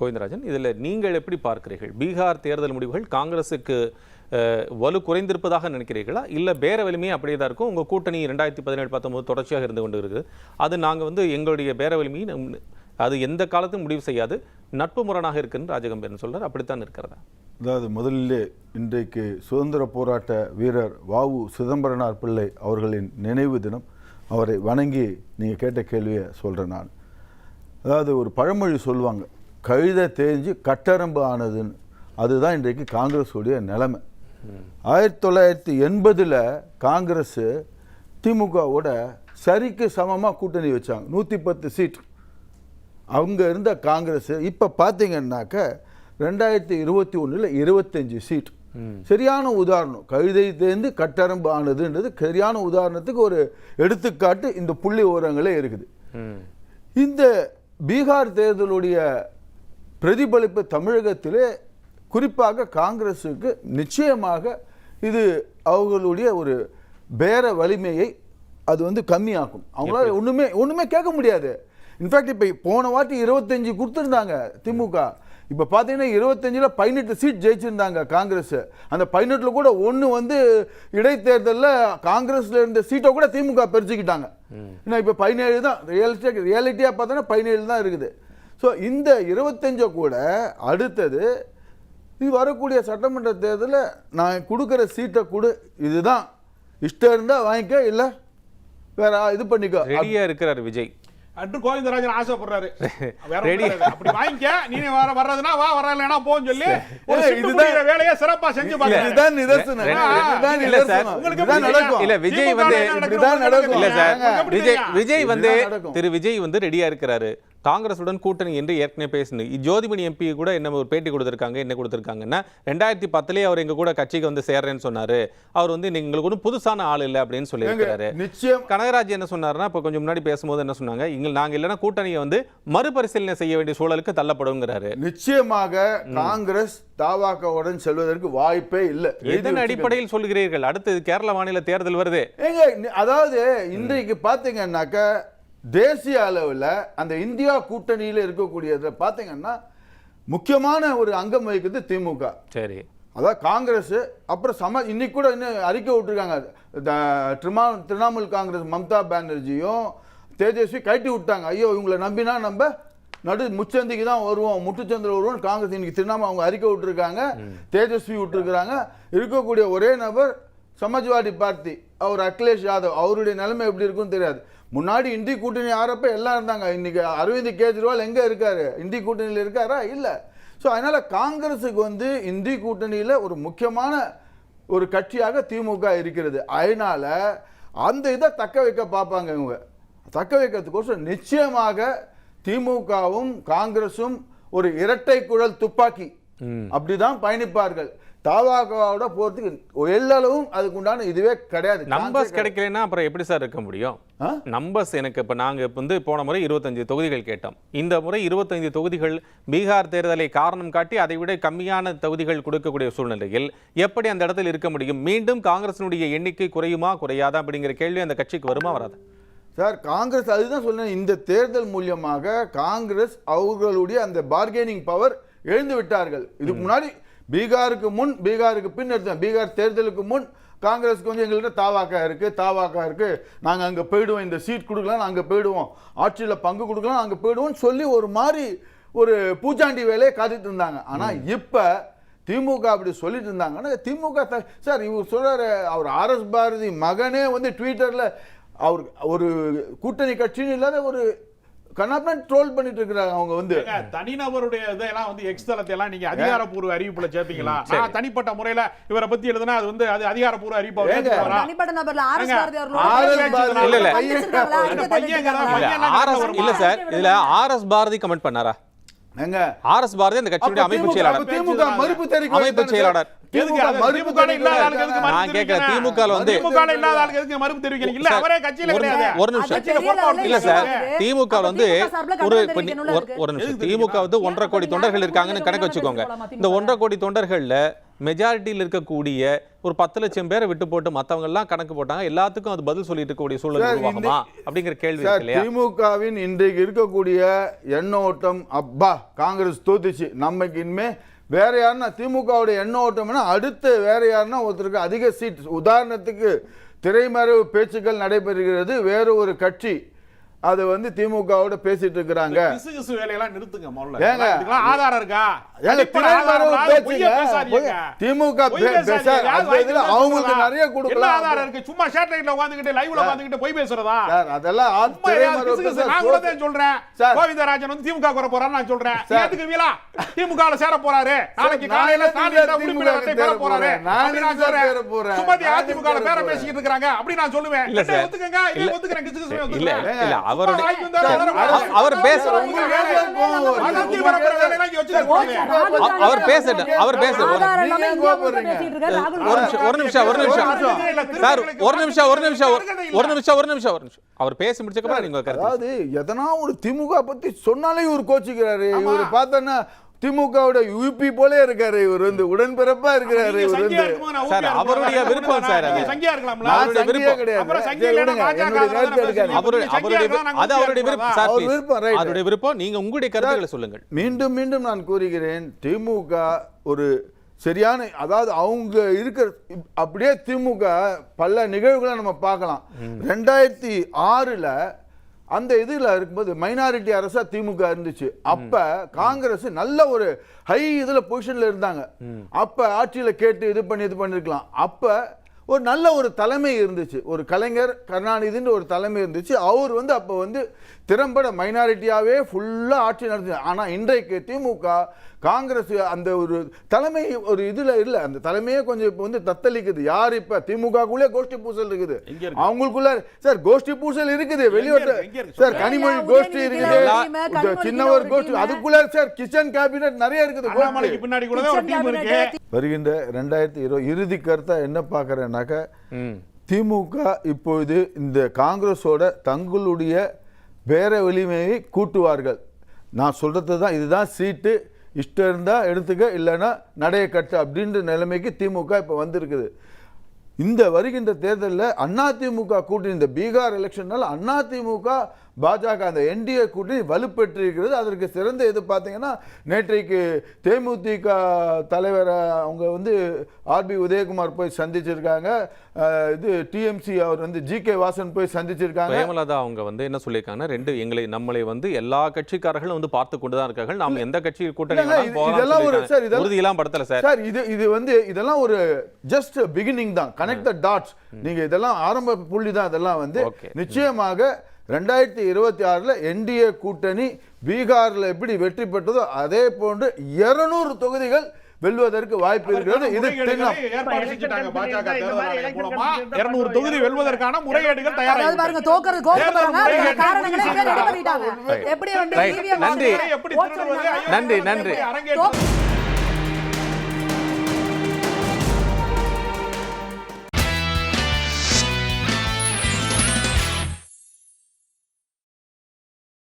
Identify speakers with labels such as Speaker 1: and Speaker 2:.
Speaker 1: கோவிந்தராஜன் இதில் நீங்கள் எப்படி பார்க்கிறீர்கள்? பீகார் தேர்தல் முடிவுகள் காங்கிரஸுக்கு வலு குறைந்திருப்பதாக நினைக்கிறீர்களா? இல்லை பேர வலிமையே அப்படியே தான் இருக்கும்? உங்கள் கூட்டணி ரெண்டாயிரத்தி பதினேழு பத்தொம்போது தொடர்ச்சியாக இருந்து கொண்டு இருக்குது. அது நாங்கள் வந்து எங்களுடைய பேர வலிமையை அது எந்த காலத்தையும் முடிவு செய்யாது. நட்பு முரணாக இருக்குன்னு ராஜகம்பீரன் சொல்கிறார் அப்படித்தான் இருக்கிறதா?
Speaker 2: அதாவது முதலில் இன்றைக்கு சுதந்திர போராட்ட வீரர் வாவு சிதம்பரனார் பிள்ளை அவர்களின் நினைவு தினம். அவரை வணங்கி நீங்கள் கேட்ட கேள்வியை சொல்கிறேன் நான். அதாவது ஒரு பழமொழி சொல்லுவாங்க. கழுதை தேஞ்சு கட்டரம்பு ஆனதுன்னு. அதுதான் இன்றைக்கு காங்கிரஸுடைய நிலைமை. ஆயிரத்தி தொள்ளாயிரத்தி எண்பதில் காங்கிரஸ் திமுகவோட சரிக்கு சமமாக கூட்டணி வச்சாங்க. நூற்றி பத்து சீட். அவங்க இருந்த காங்கிரஸ் இப்போ பார்த்தீங்கன்னாக்க ரெண்டாயிரத்தி இருபத்தி ஒன்றில் இருபத்தஞ்சு சீட். சரியான உதாரணம். கழுதை தேர்ந்து கட்டரம்பு ஆனதுன்றது சரியான உதாரணத்துக்கு ஒரு எடுத்துக்காட்டு இந்த புள்ளி ஓரங்களே இருக்குது. இந்த பீகார் தேர்தலுடைய பிரதிபலிப்பு தமிழகத்திலே குறிப்பாக காங்கிரஸுக்கு நிச்சயமாக இது அவர்களுடைய ஒரு பேர வலிமையை அது வந்து கம்மியாக்கும். அவங்களால ஒண்ணுமே ஒண்ணுமே கேட்க முடியாது. இன்ஃபேக்ட் இப்போ போன வாட்டி இருபத்தஞ்சு கொடுத்துருந்தாங்க திமுக. இப்போ பார்த்தீங்கன்னா இருபத்தஞ்சில் பதினெட்டு சீட் ஜெயிச்சிருந்தாங்க காங்கிரஸ். அந்த பதினெட்டில் கூட ஒன்று வந்து இடைத்தேர்தலில் காங்கிரஸில் இருந்த சீட்டை கூட திமுக பறிச்சுக்கிட்டாங்க ஏன்னா இப்போ பதினேழு தான் ரியலிஸ்டிக் ரியாலிட்டியாக பார்த்தோன்னா பதினேழு தான் இருக்குது. ஸோ இந்த இருபத்தஞ்சை கூட அடுத்தது இது வரக்கூடிய சட்டமன்ற தேர்தலில் நான் கொடுக்குற சீட்டை கொடு இதுதான். இஷ்டம் இருந்தால் வாங்கிக்க இல்லை வேற இது பண்ணிக்கோ.
Speaker 1: ரெடியா இருக்கிறார் விஜய்.
Speaker 3: அன்று கோவிந்தராஜன் ஆசைப்படுறாரு. அப்படி வாங்கிக்க நீ வர வர்றதுன்னா வா வர இல்லைன்னா போன்னு சொல்லி ஒரு
Speaker 2: இதுதான்
Speaker 3: வேலையை சிறப்பா செஞ்சு பாருங்க.
Speaker 2: இதுதான் நிதர்சனம். இதுதான்
Speaker 1: இல்ல சார்,
Speaker 3: உங்களுக்கு
Speaker 2: இதுதான் நடக்கும்.
Speaker 1: இல்ல விஜய் வந்து
Speaker 3: நடக்குது?
Speaker 2: நடக்கும்.
Speaker 1: இல்ல சார். விஜய்? விஜய் வந்து
Speaker 2: இதுதான் நடக்கும்.
Speaker 1: திரு விஜய் வந்து ரெடியா இருக்கிறாரு. காங்கிரசுடன் கூட்டணி என்று ஏற்கனவே பேசினது ஜோதிமணி எம்பி கூட என்ன ஒரு பேட்டி கொடுத்திருக்காங்க என்ன கொடுத்திருக்காங்கன்னா ரெண்டாயிரத்தி பத்துலயே அவர் எங்க கூட கட்சிக்கு வந்து சேர்றேன்னு சொன்னாரு. அவர் வந்து எங்களுக்கு ஒன்றும் புதுசான ஆள் இல்லை அப்படின்னு சொல்லி இருக்கிறாரு
Speaker 2: நிச்சயம்
Speaker 1: கனகராஜ் என்ன சொன்னாருன்னா இப்போ கொஞ்சம் முன்னாடி பேசும்போது என்ன சொன்னாங்க இங்க நாங்க இல்லைன்னா கூட்டணியை வந்து மறுபரிசீலனை செய்ய வேண்டிய சூழலுக்கு தள்ளப்படுங்கிறாரு
Speaker 2: நிச்சயமாக காங்கிரஸ் தாவாக்கவுடன் செல்வதற்கு வாய்ப்பே இல்லை.
Speaker 1: எதன் அடிப்படையில் சொல்கிறீர்கள்? அடுத்து கேரள மாநில தேர்தல் வருது.
Speaker 2: அதாவது இன்றைக்கு பார்த்தீங்கன்னாக்க தேசிய அளவில் அந்த இந்தியா கூட்டணியில் இருக்கக்கூடியதை பார்த்தீங்கன்னா முக்கியமான ஒரு அங்கம் வகிக்கிறது திமுக.
Speaker 1: சரி.
Speaker 2: அதாவது காங்கிரஸ் அப்புறம் சம இன்னைக்கு கூட இன்னும் அறிக்கை விட்டுருக்காங்க. திரிமா திரிணாமுல் காங்கிரஸ் மம்தா பானர்ஜியும் தேஜஸ்வி கட்டி விட்டாங்க. ஐயோ இவங்களை நம்பினா நம்ம நடு முச்சந்திக்கு தான் வருவோம். முட்டுச்சந்திர வருவோம் காங்கிரஸ் இன்னைக்கு திரிணாமுல் அவங்க அறிக்கை விட்டுருக்காங்க. தேஜஸ்வி விட்டுருக்காங்க இருக்கக்கூடிய ஒரே நபர் சமாஜ்வாடி பார்ட்டி அவர் அகிலேஷ் யாதவ் அவருடைய நிலைமை எப்படி இருக்குன்னு தெரியாது. முன்னாடி இந்தி கூட்டணி ஆறப்ப எல்லாம் இருந்தாங்க. இன்னைக்கு அரவிந்த் கெஜ்ரிவால் எங்க இருக்காரு? இந்தி கூட்டணியில் இருக்காரா? இல்லை. ஸோ அதனால காங்கிரஸுக்கு வந்து இந்தி கூட்டணியில் ஒரு முக்கியமான ஒரு கட்சியாக திமுக இருக்கிறது. அதனால அந்த இதை தக்க வைக்க பார்ப்பாங்க இவங்க. தக்க வைக்கிறதுக்கோசரம் நிச்சயமாக திமுகவும் காங்கிரஸும் ஒரு இரட்டை குழல் துப்பாக்கி. அப்படிதான் பயணிப்பார்கள். தாவாகவோட போறதுக்கு எல்லளவும் அதுக்கு உண்டான இதுவே கிடையாது.
Speaker 1: நம்பர்ஸ் கிடைக்கலன்னா அப்புறம் எப்படி சார் இருக்க முடியும்? நம்பர்ஸ் எனக்கு இப்போ நாங்கள் இப்போ வந்து போன முறை இருபத்தஞ்சு தொகுதிகள் கேட்டோம். இந்த முறை இருபத்தஞ்சு தொகுதிகள் பீகார் தேர்தலை காரணம் காட்டி அதை விட கம்மியான தொகுதிகள் கொடுக்கக்கூடிய சூழ்நிலையில் எப்படி அந்த இடத்தில் இருக்க முடியும்? மீண்டும் காங்கிரசினுடைய எண்ணிக்கை குறையுமா? குறையாதா? அப்படிங்கிற கேள்வி அந்த கட்சிக்கு வருமா? வராது.
Speaker 2: சார் காங்கிரஸ் அதுதான் சொன்னேன் இந்த தேர்தல் மூலியமாக காங்கிரஸ் அவர்களுடைய அந்த பார்கெனிங் பவர் எழுந்து விட்டார்கள் இதுக்கு முன்னாடி பீகாருக்கு முன் பீகாருக்கு பின் எடுத்தோம் பீகார் தேர்தலுக்கு முன் காங்கிரஸ்க்கு வந்து எங்கள்கிட்ட தாவாக்கா இருக்கு தாவாக்கா இருக்கு. நாங்க அங்க போயிடுவோம். இந்த சீட் கொடுக்கலாம் அங்க போயிடுவோம். ஆட்சியில பங்கு கொடுக்கலாம் அங்க போயிடுவோம்னு சொல்லி ஒரு மாதிரி ஒரு பூச்சாண்டி வேலையை காத்துட்டு இருந்தாங்க. ஆனா இப்ப திமுக அப்படி சொல்லிட்டு இருந்தாங்கன்னா திமுக த- சார் இவர் சொல்றாரு அவர் ஆர்எஸ் பாரதி மகனே வந்து ட்விட்டர்ல அவர் ஒரு கூட்டணி கட்சின்னு இல்லாத ஒரு கண்ணாப்பன் ட்ரோல் பண்ணிட்டு இருக்கிறாங்க அவங்க வந்து.
Speaker 3: தனிநபருடைய இதெல்லாம் வந்து எக்ஸ் தளத்தை எல்லாம் நீங்க அதிகாரப்பூர்வ அறிவிப்புல சேர்ப்பீங்களா? நான் தனிப்பட்ட முறையில இவரை பத்தி எழுதுனா அது வந்து அது அதிகாரப்பூர்வ அறிவிப்பா?
Speaker 4: தனிப்பட்ட நபர்ல ஆர் எஸ்
Speaker 3: ஏங்க,
Speaker 4: பாரதி
Speaker 2: ஆர் எஸ் பாரதி
Speaker 1: இல்ல, இல்ல. இல்ல? இல்ல சார். இதுல கமெண்ட் பண்ணாரா? ஆர்எஸ் பாரதி அந்த கட்சியுடைய அமைப்பு
Speaker 2: திமுக
Speaker 1: செயலாளர்
Speaker 2: திமுக மறுப்பு தெரிவிக்க
Speaker 1: அமைப்பு செயலாளர்.
Speaker 3: எதுக்கு
Speaker 2: திமுக
Speaker 3: இல்லாத ஆளுக்கு எதுக்கு
Speaker 1: நான் கேட்கிறேன்,
Speaker 3: தெரிவிக்கணும்?
Speaker 1: திமுக வந்து-
Speaker 3: திமுக ல இல்லாத ஆளுக்கு எதுக்கு மறுப்பு தெரிவிக்கணும்? இல்ல,
Speaker 1: சார்,
Speaker 3: அவரே கட்சியில
Speaker 1: ஒரு-
Speaker 3: கிடையாது.
Speaker 1: ஒரு நிமிஷம்.
Speaker 4: இல்ல
Speaker 1: சார். திமுக வந்து ஒரு நிமிஷம் திமுக வந்து
Speaker 4: ஏன்
Speaker 1: ஒன்றரை கோடி
Speaker 4: அப்ப
Speaker 1: தொண்டர்கள் இருக்காங்கன்னு கணக்கு வச்சுக்கோங்க இந்த
Speaker 4: திமுக?
Speaker 1: ஒன்றரை கோடி தொண்டர்கள்ல மெஜாரிட்டியில் இருக்கக்கூடிய ஒரு பத்து லட்சம் பேரை விட்டு போட்டு மத்தவங்க எல்லாம் கணக்கு போட்டாங்க. எல்லாத்துக்கும் அது பதில் சொல்லிட்டு இருக்கக்கூடிய சூழல் உருவாகுமா அப்படிங்கிற கேள்வி
Speaker 2: திமுகவின் இன்றைக்கு இருக்கக்கூடிய எண்ணோட்டம் அப்பா காங்கிரஸ் தோத்துச்சு. நமக்கு இனிமே வேற யாருன்னா திமுகவுடைய எண்ண ஓட்டம்னா அடுத்து வேற யாருன்னா ஒருத்தருக்கு அதிக சீட். உதாரணத்துக்கு திரைமறைவு பேச்சுக்கள் நடைபெறுகிறது. வேற ஒரு கட்சி அது வந்து திமுகவோட பேசிட்டு இருக்கிறாங்க
Speaker 3: கிசு கிசு வேலையெல்லாம் நிறுத்துங்க முதல்ல
Speaker 2: ஏங்க?
Speaker 3: இதுக்கெல்லாம் ஆதாரம் இருக்கா
Speaker 2: ஏங்க
Speaker 3: பேசாதீங்க.
Speaker 2: திமுக? அவங்களுக்கு நிறைய
Speaker 3: என்ன
Speaker 2: கொடுக்கலாம்
Speaker 3: ஆதாரம் இருக்கு சும்மா சேட்டலைட்ல உட்காந்துக்கிட்டு லைவ்ல உட்காந்துக்கிட்டு பொய் பேசுறதா
Speaker 2: சார் அதெல்லாம்
Speaker 3: நான் கூட தான் சொல்றேன். கோவிந்தராஜன் வந்து திமுக வர போறான்னு நான் சொல்றேன்
Speaker 2: சார்.
Speaker 3: ஏத்துக்குவீங்களா திமுக சேர போறாரு நாளைக்கு காலையில
Speaker 2: எதுக்கு
Speaker 3: ஸ்டாலின்
Speaker 2: சார்
Speaker 3: உறுப்பினர்
Speaker 2: சேர
Speaker 3: போறாரு?
Speaker 2: நான்
Speaker 3: நான்
Speaker 2: எதுக்கு
Speaker 3: சொல்றேன்? சுமதி அதிமுக
Speaker 2: எதுக்கு
Speaker 3: பேர பேசிக்கிட்டு இருக்காங்க அப்படி நான் சொல்லுவேன். ஒத்துக்கங்க
Speaker 1: இல்ல.
Speaker 3: ஒத்துக்கிறேன் கிசு கிசு
Speaker 1: இல்ல
Speaker 3: ஒத்துக்கிறேன்
Speaker 1: இல்ல அவருடைய அவர் பேச அவர் பேசட்டும் அவர் பேசட்டும் ஒரு-. நிமிஷம். ஒரு நிமிஷம் ஒரு நிமிஷம் சார் ஒரு நிமிஷம் ஒரு நிமிஷம் ஒரு- நிமிஷம் ஒரு நிமிஷம் ஒரு நிமிஷம் அவர் பேசி முடிச்சக்கப்புறம் நீங்க கருத்து
Speaker 2: அதாவது எதனா ஒரு திமுக பத்தி சொன்னாலே இவர் கோச்சிக்கிறாரு. இவர் பார்த்தோன்னா திமுகவோட யூபி போலே இருக்காரு இவர் வந்து உடன்பிறப்பா இருக்கிறாரு இவர் வந்து
Speaker 1: சார். அவருடைய விருப்பம் சார்
Speaker 3: சங்கியா இருக்கலாம்ல
Speaker 1: அவருடைய விருப்பம்.
Speaker 2: கிடையாது
Speaker 3: அப்புறம் சங்கியா
Speaker 2: கருத்து எடுக்காதீங்க.
Speaker 1: அவருடைய அவருடைய அது அவருடைய விருப்பம் சார்
Speaker 2: அவர். விருப்பம், right.
Speaker 1: அவருடைய விருப்பம் நீங்க உங்களுடைய கருத்துக்களை சொல்லுங்கள்
Speaker 2: மீண்டும் மீண்டும் நான் கூறுகிறேன் திமுக ஒரு சரியான அதாவது அவங்க இருக்கிற அப்படியே திமுக பல நிகழ்வுகளை நம்ம பார்க்கலாம் ரெண்டாயிரத்தி ஆறுல அந்த இதுல இருக்கும்போது மைனாரிட்டி அரசா திமுக இருந்துச்சு. அப்ப காங்கிரஸ் நல்ல ஒரு ஹை இதுல பொசிஷன்ல இருந்தாங்க. அப்ப ஆட்சியில கேட்டு இது பண்ணி இது பண்ணிருக்கலாம். அப்ப ஒரு நல்ல ஒரு தலைமை இருந்துச்சு. ஒரு கலைஞர் கருணாநிதின்ற ஒரு தலைமை இருந்துச்சு. அவர் வந்து அப்போ வந்து திறம்பட மைனாரிட்டியாவே ஃபுல்லா ஆட்சி நடத்தி ஆனா இன்றைக்கு திமுக காங்கிரஸ் அந்த ஒரு தலைமை ஒரு இதுல இல்ல. அந்த தலைமையே கொஞ்சம் இப்போ வந்து தத்தளிக்குது. யார் இப்ப? திமுகக்குள்ளே கோஷ்டி பூசல் இருக்குது? அவங்களுக்குள்ள சார் கோஷ்டி பூசல் இருக்குது. வெளியோட்ட? சார் கனிமொழி கோஷ்டி இருக்குது. சின்னவர் கோஷ்டி. அதுக்குள்ள சார் கிச்சன் கேபினட் நிறைய இருக்குது.
Speaker 3: பின்னாடி கூட ஒரு
Speaker 4: கிச்சன்
Speaker 3: டீம் இருக்கு.
Speaker 4: கேபினெட்
Speaker 2: வருகின்ற ரெண்டாயிரத்தி இருபது இறுதி கருத்தா என்ன பார்க்குறேன்னாக்கா. திமுக இப்பொழுது இந்த காங்கிரஸோட தங்களுடைய பேர வலிமையை கூட்டுவார்கள். நான் சொல்றது தான் இதுதான் சீட்டு. இஷ்டம் இருந்தால் எடுத்துக்க இல்லைன்னா நடைய கட்டு அப்படின்ற நிலைமைக்கு திமுக இப்போ வந்திருக்குது. இந்த வருகின்ற தேர்தலில் அதிமுக கூட்டணி இந்த பீகார் எலெக்ஷனால் அதிமுக பாஜக அந்த என்டிஏ கூட்டணி வலுப்பெற்றிருக்கிறது. அதற்கு சிறந்த இது பார்த்தீங்கன்னா நேற்றைக்கு தேமுதிக தலைவர் அவங்க வந்து ஆர்பி உதயகுமார் போய் சந்திச்சிருக்காங்க. இது டிஎம்சி அவர் வந்து ஜி கே வாசன் போய் சந்திச்சிருக்காங்க.
Speaker 1: பிரேமலதா அவங்க வந்து என்ன சொல்லியிருக்காங்கன்னா ரெண்டு எங்களை நம்மளை வந்து எல்லா கட்சிக்காரர்களும் வந்து பார்த்து கொண்டு தான் இருக்காங்க நாம் எந்த கட்சி கூட்டணி
Speaker 2: இதெல்லாம் ஒரு-. சார், இதெல்லாம்
Speaker 1: படுத்தல சார்.
Speaker 2: சார் இது இது வந்து இதெல்லாம் ஒரு ஜஸ்ட் பிகினிங் தான். கனெக்ட் த டாட்ஸ் நீங்க இதெல்லாம் ஆரம்ப புள்ளி தான் இதெல்லாம் வந்து. நிச்சயமாக ரெண்டாயிரத்தி இருபத்தி ஆறுல என்டிஏ கூட்டணி பீகார்ல எப்படி வெற்றி பெற்றதோ அதே போன்று 200 தொகுதிகள் வெல்வதற்கு வாய்ப்பு இருக்கிறது இது
Speaker 3: 200 தொகுதி வெல்வதற்கான முறைகேடுகள் தயாராக
Speaker 4: பாருங்க தோக்கறது. EVM
Speaker 1: நன்றி. நன்றி, நன்றி.